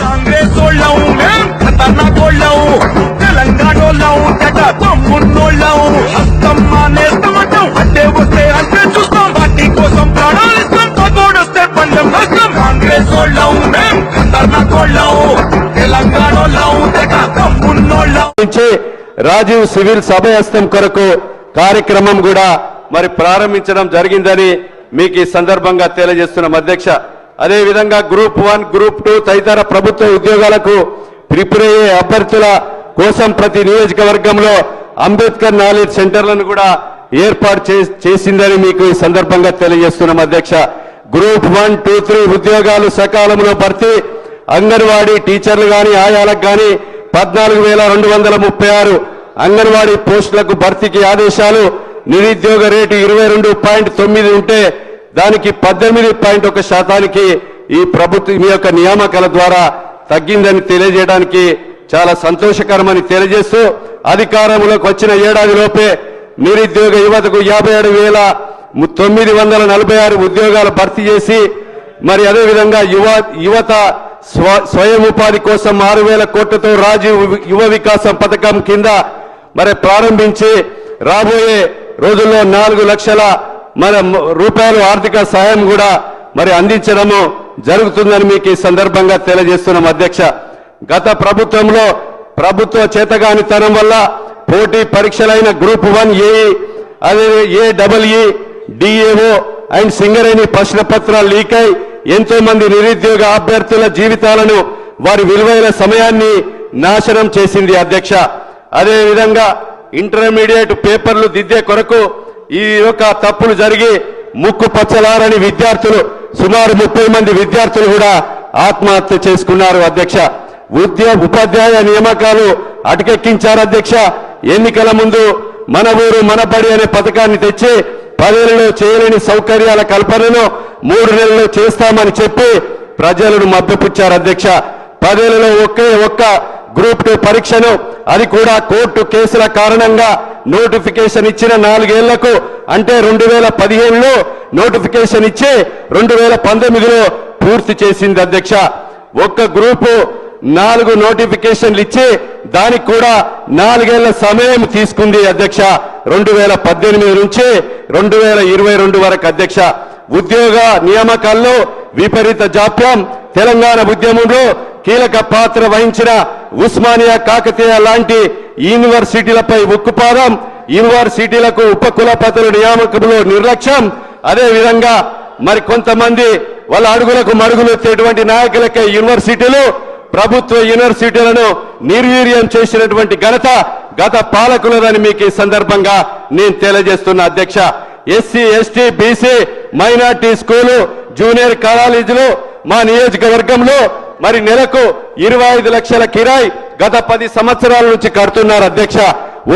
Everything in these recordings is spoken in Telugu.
కాంగ్రెస్ వాళ్ళం మేం ఖతర్నాక్ వాళ్ళం తెలంగాణ వాళ్ళం తెగ హస్తం మానేస్తామంటాం అంటే వస్తే అంటే చూస్తాం. పార్టీ కోసం ప్రాణాలు ఇస్తాం పందెం కాంగ్రెస్ వాళ్ళం మేం ఖతర్నాక్ వాళ్ళం తెలంగాణ వాళ్ళం తెగ రాజీవ్ సివిల్ సభయస్తం కొరకు కార్యక్రమం కూడా మరి ప్రారంభించడం జరిగిందని మీకు ఈ సందర్భంగా తెలియజేస్తున్నాం అధ్యక్ష. అదేవిధంగా గ్రూప్ వన్ గ్రూప్ టూ తదితర ప్రభుత్వ ఉద్యోగాలకు ప్రిపేర్ అయ్యే అభ్యర్థుల కోసం ప్రతి నియోజకవర్గంలో అంబేద్కర్ నాలెడ్జ్ సెంటర్లను కూడా ఏర్పాటు చే- చేసిందని మీకు ఈ సందర్భంగా తెలియజేస్తున్నాం అధ్యక్ష. గ్రూప్ వన్ టూ త్రీ ఉద్యోగాలు సకాలంలో భర్తీ. అంగన్వాడీ టీచర్లు కానీ ఆయాలకు కానీ పద్నాలుగు వేల రెండు వందల ముప్పై ఆరు అంగన్వాడీ పోస్టులకు భర్తీకి ఆదేశాలు. నిరుద్యోగ రేటు ఇరవై రెండు పాయింట్ తొమ్మిది ఉంటే దానికి పద్దెనిమిది పాయింట్ ఒక శాతానికి ఈ ప్రభుత్వం మీ యొక్క నియామకాల ద్వారా తగ్గిందని తెలియజేయడానికి చాలా సంతోషకరమని తెలియజేస్తూ అధికారంలోకి వచ్చిన ఏడాది లోపే నిరుద్యోగ యువతకు యాభై ఏడు వేల తొమ్మిది వందల నలభై ఆరు ఉద్యోగాలు భర్తీ చేసి మరి అదేవిధంగా యువ యువత స్వ స్వయం ఉపాధి కోసం ఆరు వేల కోట్లతో రాజీవ్ యువ వికాసం పథకం కింద మరి ప్రారంభించి రాబోయే రోజుల్లో నాలుగు లక్షల మన రూపాయలు ఆర్థిక సహాయం కూడా మరి అందించడము జరుగుతుందని మీకు ఈ సందర్భంగా తెలియజేస్తున్నాం అధ్యక్ష. గత ప్రభుత్వంలో ప్రభుత్వ చేతగానితనం వల్ల పోటీ పరీక్షలైన గ్రూప్ వన్ ఏఈ అదే A double DAO and Singareni ప్రశ్న పత్రాలు లీక్ అయి ఎంతో మంది నిరుద్యోగ అభ్యర్థుల జీవితాలను వారి విలువైన సమయాన్ని నాశనం చేసింది అధ్యక్ష. అదేవిధంగా ఇంటర్మీడియట్ పేపర్లు దిద్దే కొరకు ఈ యొక్క తప్పులు జరిగి ముక్కు పచ్చలారని విద్యార్థులు సుమారు ముప్పై మంది విద్యార్థులు కూడా ఆత్మహత్య చేసుకున్నారు అధ్యక్ష. ఉద్యోగ ఉపాధ్యాయ నియామకాలు అటకెక్కించారు అధ్యక్ష. ఎన్నికల ముందు మన ఊరు మన బడి అనే పథకాన్ని తెచ్చి పదేళ్ళలో చేయలేని సౌకర్యాల కల్పనను మూడు నెలల్లో చేస్తామని చెప్పి ప్రజలను మభ్యపుచ్చారు అధ్యక్ష. పదేళ్ళలో ఒకే ఒక్క గ్రూప్ టూ పరీక్షను అది కూడా కోర్టు కేసుల కారణంగా నోటిఫికేషన్ ఇచ్చిన నాలుగేళ్ళకు అంటే రెండు వేల పదిహేనులో నోటిఫికేషన్ ఇచ్చి రెండు వేల పంతొమ్మిదిలో పూర్తి చేసింది అధ్యక్ష. ఒక్క గ్రూపు నాలుగు నోటిఫికేషన్లు ఇచ్చి దానికి కూడా నాలుగేళ్ళ సమయం తీసుకుంది అధ్యక్ష. రెండు వేల పద్దెనిమిది నుంచి రెండు వేల ఇరవై రెండు వరకు అధ్యక్ష. ఉద్యోగ నియామకాల్లో విపరీత జాప్యం. తెలంగాణ ఉద్యమంలో కీలక పాత్ర వహించిన ఉస్మానియా కాకతీయ లాంటి యూనివర్సిటీలపై ఉక్కుపాదం యూనివర్సిటీలకు ఉపకులపతుల నియామకంలో నిర్లక్ష్యం. అదే విధంగా మరి కొంతమంది వాళ్ళ అడుగులకు మరుగులు ఎత్తేటువంటి నాయకులకే యూనివర్సిటీలు ప్రభుత్వ యూనివర్సిటీలను నిర్వీర్యం చేసినటువంటి ఘనత గత పాలకులదని మీకు ఈ సందర్భంగా నేను తెలియజేస్తున్న అధ్యక్ష. SC ST BC minority school junior కాలేజీలు మా నియోజకవర్గంలో మరి నెలకు ఇరవై ఐదు లక్షల కిరాయి గత పది సంవత్సరాల నుంచి కడుతున్నారు అధ్యక్ష.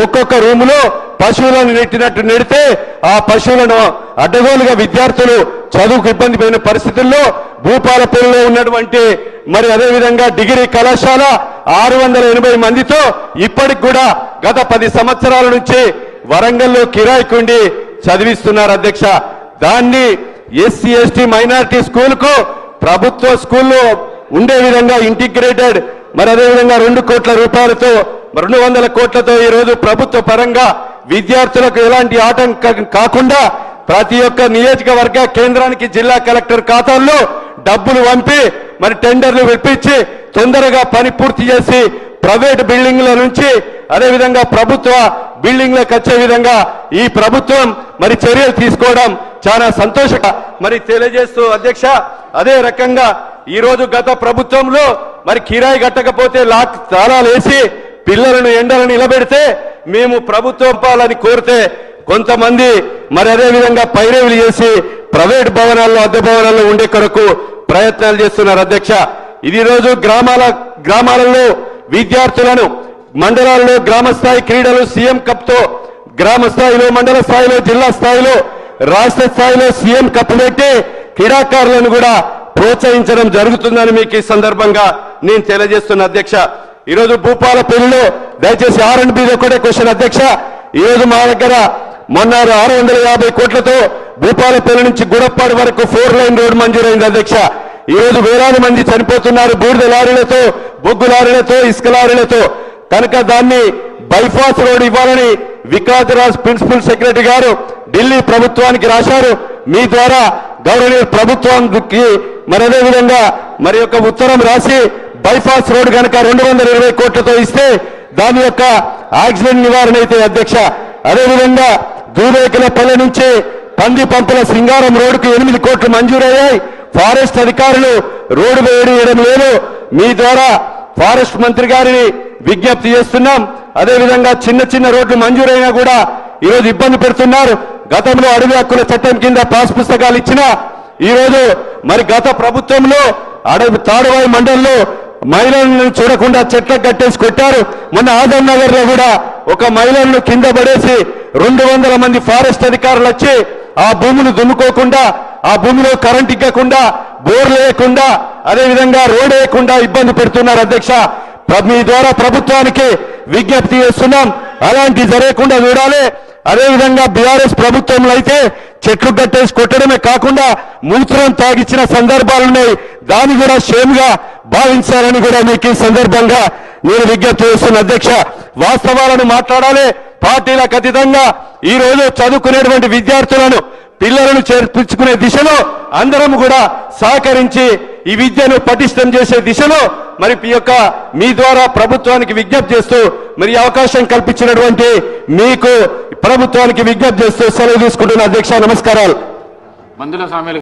ఒక్కొక్క రూములో పశువులను నెట్టినట్టు నెడితే ఆ పశువులను అడ్డగోలుగా విద్యార్థులు చదువుకు ఇబ్బంది పడిన పరిస్థితుల్లో భూపాలపల్లిలో ఉన్నటువంటి మరి అదేవిధంగా డిగ్రీ కళాశాల ఆరు వందల ఎనభై మందితో ఇప్పటికి కూడా గత పది సంవత్సరాల నుంచి వరంగల్లో కిరాయికుండి చదివిస్తున్నారు అధ్యక్ష. దాన్ని ఎస్సీ ఎస్టీ మైనారిటీ స్కూల్కు ప్రభుత్వ స్కూల్లో ఉండే విధంగా ఇంటిగ్రేటెడ్ మరి అదేవిధంగా రెండు కోట్ల రూపాయలతో రెండు వందల కోట్లతో ఈ రోజు ప్రభుత్వ పరంగా విద్యార్థులకు ఎలాంటి ఆటంకం కాకుండా ప్రతి ఒక్క నియోజకవర్గ కేంద్రానికి జిల్లా కలెక్టర్ ఖాతాల్లో డబ్బులు పంపి మరి టెండర్లు విప్పించి తొందరగా పని పూర్తి చేసి ప్రైవేట్ బిల్డింగ్ల నుంచి అదేవిధంగా ప్రభుత్వ బిల్డింగ్లకు వచ్చే విధంగా ఈ ప్రభుత్వం మరి చర్యలు తీసుకోవడం చాలా సంతోషంగా మరి తెలియజేస్తూ అధ్యక్ష అదే రకంగా ఈ రోజు గత ప్రభుత్వంలో మరి కిరాయి కట్టకపోతే లాక్ తాళాలేసి పిల్లలను ఎండలు నిలబెడితే మేము ప్రభుత్వం పాలని కోరితే కొంతమంది మరి అదే విధంగా పైరేవులు చేసి ప్రైవేట్ భవనాల్లో అద్దె భవనాల్లో ఉండే కొరకు ప్రయత్నాలు చేస్తున్నారు అధ్యక్ష. ఇది రోజు గ్రామాల గ్రామాలలో విద్యార్థులను మండలాల్లో గ్రామ స్థాయి క్రీడలు సీఎం కప్తో గ్రామ స్థాయిలో మండల స్థాయిలో జిల్లా స్థాయిలో రాష్ట్ర స్థాయిలో సీఎం కప్ పెట్టి క్రీడాకారులను కూడా ప్రోత్సహించడం జరుగుతుందని మీకు ఈ సందర్భంగా నేను తెలియజేస్తున్న అధ్యక్ష. ఈరోజు భూపాలపల్లిలో దయచేసి ఆర్ అండ్ బి ఒకటే క్వశ్చన్ అధ్యక్ష. ఈరోజు మా దగ్గర మొన్న ఆరు వందల యాభై కోట్లతో భూపాలపల్లి నుంచి గుడప్పాడు వరకు ఫోర్ లైన్ రోడ్ మంజూరైంది అధ్యక్ష. ఈ రోజు వేలాది మంది చనిపోతున్నారు బూడిద లారీలతో బొగ్గు లారీలతో ఇసుక లారీలతో. కనుక దాన్ని బైపాస్ రోడ్ ఇవ్వాలని వికాస్ రాజ్ ప్రిన్సిపల్ సెక్రటరీ గారు ఢిల్లీ ప్రభుత్వానికి రాశారు. మీ ద్వారా గౌరవనీయ ప్రభుత్వానికి మరి అదే విధంగా మరి యొక్క ఉత్తరం రాసి బైపాస్ రోడ్ కనుక రెండు వందల ఇరవై కోట్లతో ఇస్తే దాని యొక్క యాక్సిడెంట్ నివారణ అయితే అధ్యక్ష. అదేవిధంగా దూరేకలపల్లి నుంచి పంది పంపుల సింగారం రోడ్డుకు ఎనిమిది కోట్లు మంజూరయ్యాయి. ఫారెస్ట్ అధికారులు రోడ్డు వేయడం లేదు. మీ ద్వారా ఫారెస్ట్ మంత్రి గారిని విజ్ఞప్తి చేస్తున్నాం. అదేవిధంగా చిన్న చిన్న రోడ్లు మంజూరైనా కూడా ఈరోజు ఇబ్బంది పెడుతున్నారు. గతంలో అడవి హక్కుల చట్టం కింద పాస్ పుస్తకాలు ఇచ్చిన ఈరోజు మరి గత ప్రభుత్వంలో అడవి తాడువాయి మండలంలో మహిళలను చూడకుండా చెట్ల కట్టేసి కొట్టారు. మొన్న ఆదం నగర్లో కూడా ఒక మహిళలను కింద పడేసి రెండు వందల మంది ఫారెస్ట్ అధికారులు వచ్చి ఆ భూములు దున్నుకోకుండా ఆ భూమిలో కరెంట్ ఇగ్గకుండా బోర్లు వేయకుండా అదేవిధంగా రోడ్ వేయకుండా ఇబ్బంది పెడుతున్నారు అధ్యక్ష. మీ ద్వారా ప్రభుత్వానికి విజ్ఞప్తి చేస్తున్నాం. అలాంటి జరగకుండా చూడాలి. అదేవిధంగా బీఆర్ఎస్ ప్రభుత్వంలో అయితే చెట్లు కట్టేసి కొట్టడమే కాకుండా మూత్రం తాగిచ్చిన సందర్భాలున్నాయి దాన్ని కూడా షేమ్గా భావించాలని కూడా మీకు ఈ సందర్భంగా నేను విజ్ఞప్తి చేస్తున్న అధ్యక్ష. వాస్తవాలను మాట్లాడాలి. పార్టీలకు అతీతంగా ఈ రోజు చదువుకునేటువంటి విద్యార్థులను పిల్లలను చేర్పించుకునే దిశలో అందరం కూడా సహకరించి ఈ విద్యను పటిష్టం చేసే దిశలో మరి ఈ యొక్క మీ ద్వారా ప్రభుత్వానికి విజ్ఞప్తి చేస్తూ మరి అవకాశం కల్పించినటువంటి మీకు ప్రభుత్వానికి విజ్ఞప్తి చేస్తూ సెలవు తీసుకుంటున్న అధ్యక్ష నమస్కారాలు. మందుల సామెలు